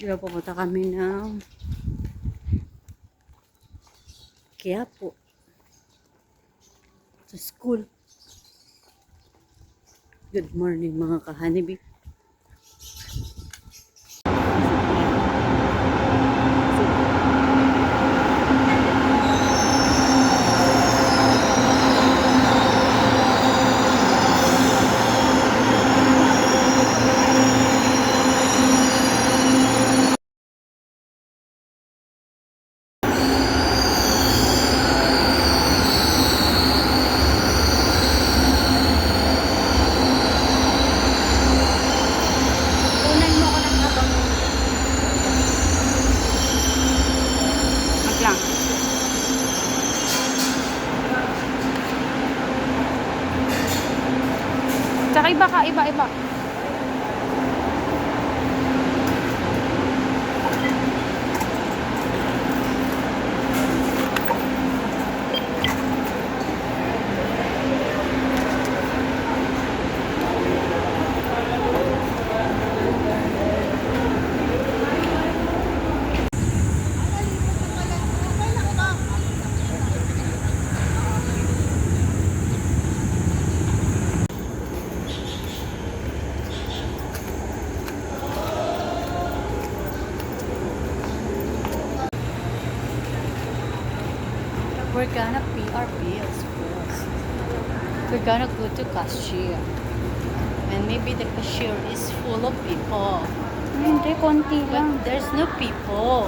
Di ba pupunta kami ng Quiapo sa school. Good morning mga kahanibi. We're gonna pay our bills first. We're gonna go to cashier. And maybe the cashier is full of people. Hindi, konti lang. But there's no people.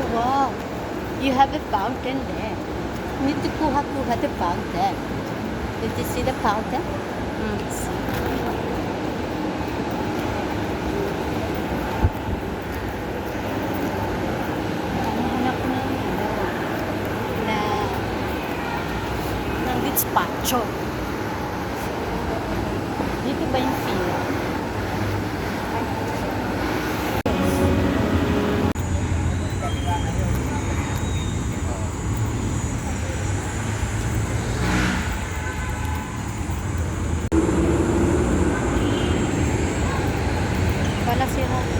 Oh wow. You have a fountain there. You need to kuha-kuha the fountain. Did you see the fountain?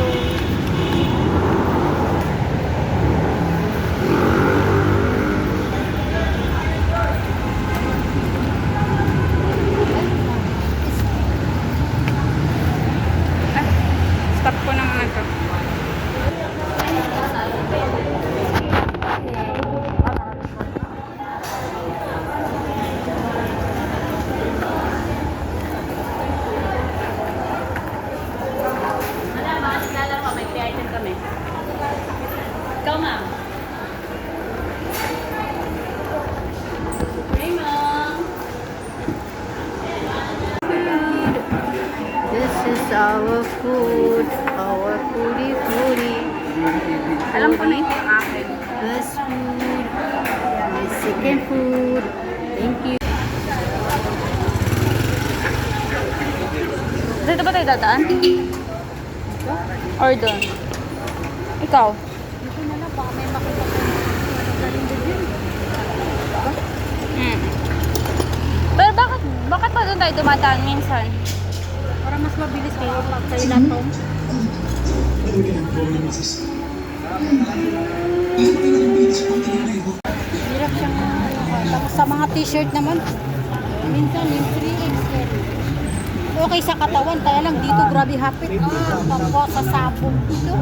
Thank you. Ikaw? Dito na lang, baka may makita ko. Hmm. Pero bakit, bakit pa doon tayo dumadaan minsan? Para mas mabilis kayo pag kayo na to. Hirap siyang ano, tapos sa mga t-shirt naman, minsan yung 3XL. Okay sa katawan, kaya lang dito grabe hapit. Ah, kapwa sa sabong dito.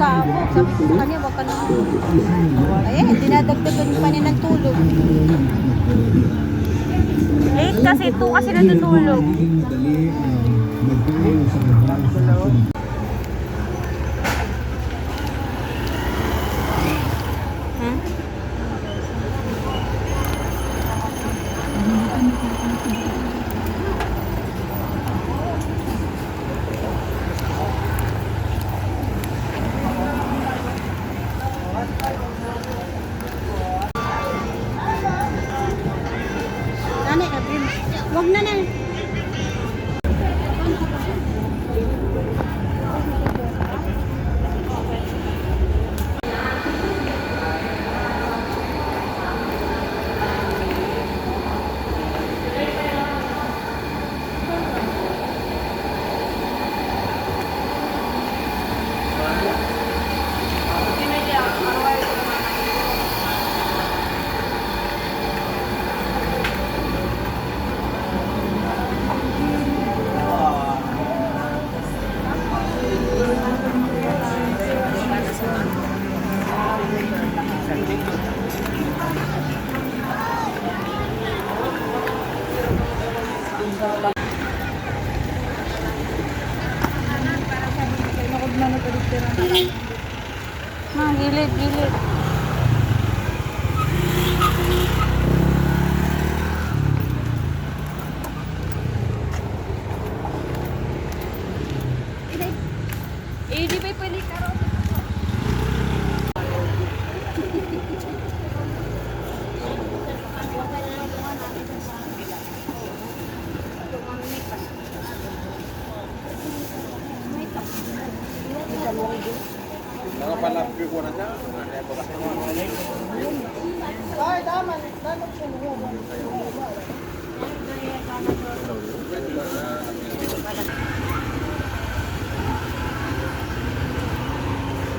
Sabong. Sabi ko sa kanya, wag ka na. Ayan, dinadagdagan pa niya ng tulog. Late kasi, 2 kasi natutulog. Hmm?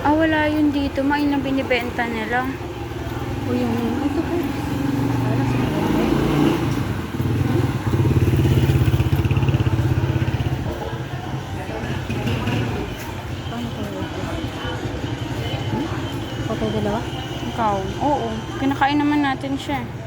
Ah, wala yun dito. Main lang binibenta nila. O yung, ito po. Paano kayo? Hmm? Dalawa? Ikaw? Oo. Kinakain naman natin siya.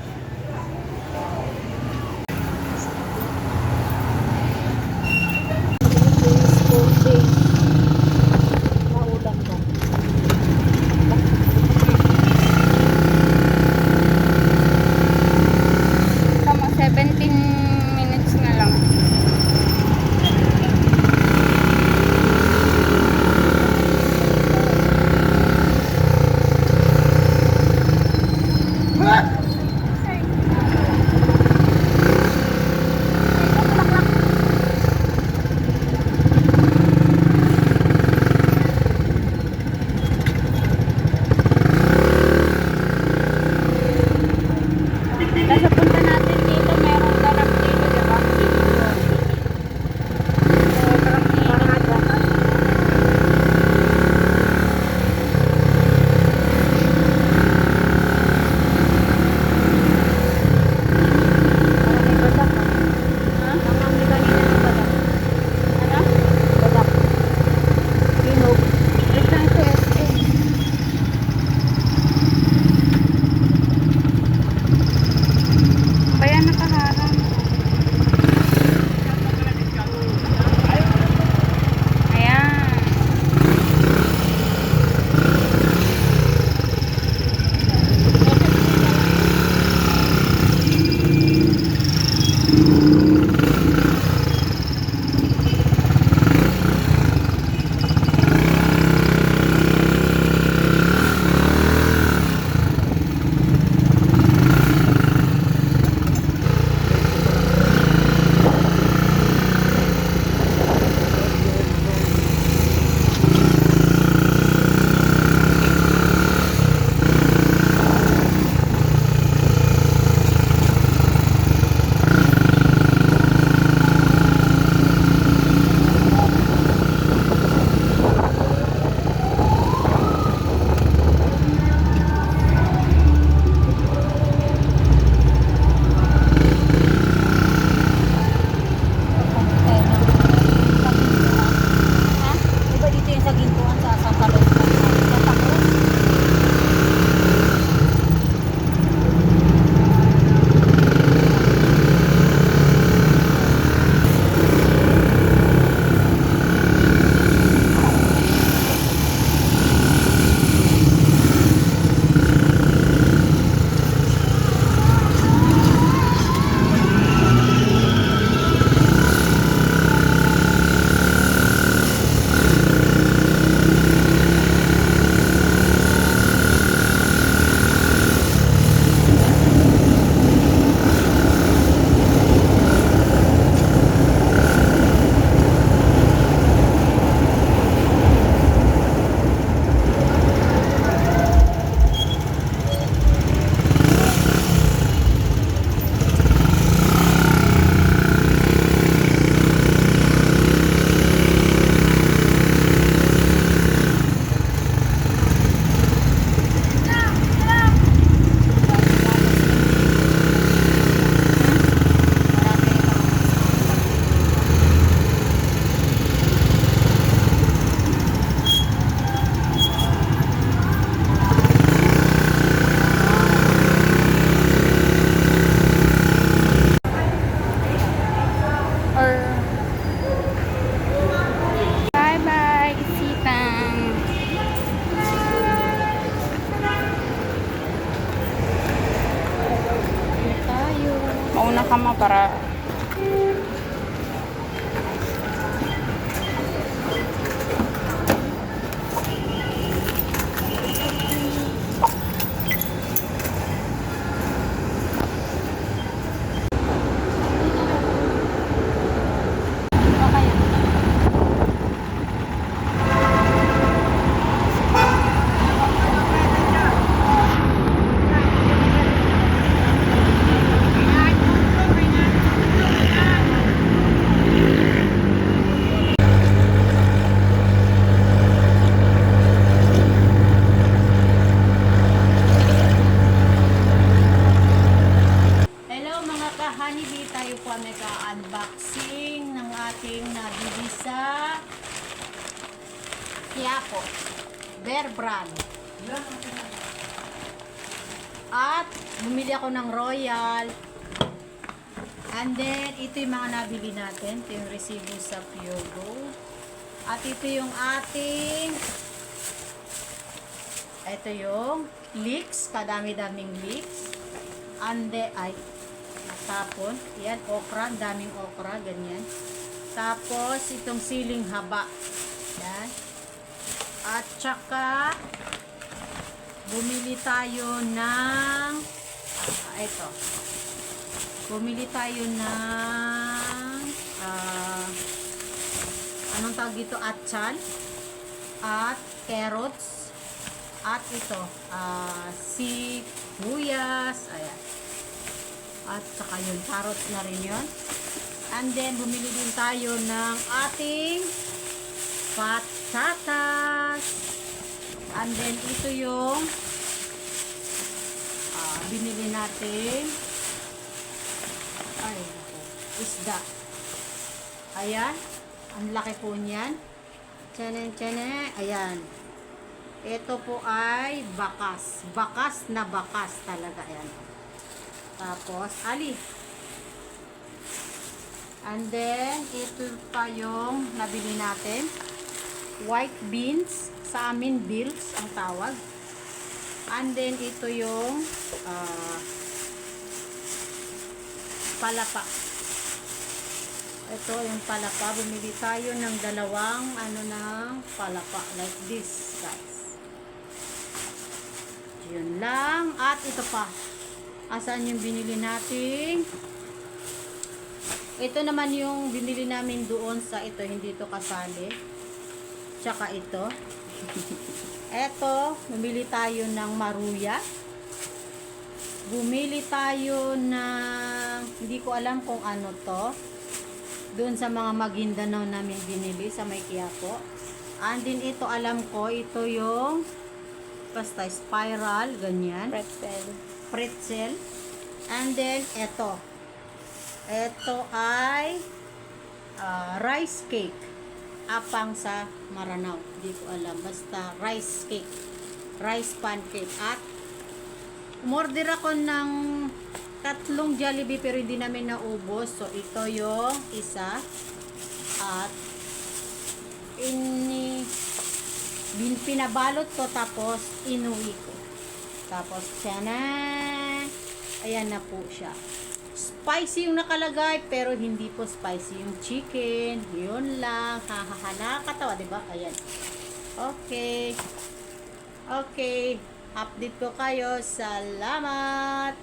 пора. Quiapo, Bear Brand. At bumili ako ng Royal. And then, ito yung mga nabili natin. Ito yung resibo sa Gold. At ito yung ating ito yung leeks, kadami-daming leeks. Ande, ay, natapon. Yan, okra, daming okra, ganyan. Tapos, itong siling haba. At saka, bumili tayo ng, ah, ito. Bumili tayo ng, ah, anong tawag dito, atchan. At carrots. At ito, ah, sibuyas. Ayan. At saka yun, carrots na rin yun. And then, bumili din tayo ng ating patatas. And then, ito yung ah, binili natin. Ay, naku, isda. Ayan. Ang laki po niyan. Tiyane, tiyane. Ayan. Ito po ay bakas. Bakas na bakas talaga. Ayan. Tapos, ali. And then, ito pa yung nabili natin. White beans. Sa amin, bills ang tawag. And then, ito yung ah, palapa. Ito yung palapa. Bumili tayo ng dalawang ano ng palapa. Like this, guys. Yun lang. At ito pa. Asan yung binili natin? Ito naman yung binili namin doon sa ito. Hindi ito kasali. Tsaka ito. Ito, bumili tayo ng maruya. Bumili tayo ng, hindi ko alam kung ano to. Doon sa mga Maguindanao namin binili sa may Quiapo. And din ito, alam ko, ito yung basta spiral, ganyan Pretzel. pretzel. And then, ito. Ito ay ah, rice cake. Apang sa Maranao. Hindi ko alam. Basta rice cake. Rice pancake. At umorder ako ng tatlong Jollibee pero hindi namin naubos. So, ito yung isa. At ini bin, pinabalot ko tapos inuwi ko. Tapos, tiyana. Ayan na po siya. Spicy yung nakalagay, pero hindi po spicy yung chicken. Yun lang. Hahaha. Nakakatawa, di ba? Ayan. Okay. Okay. Update ko kayo. Salamat.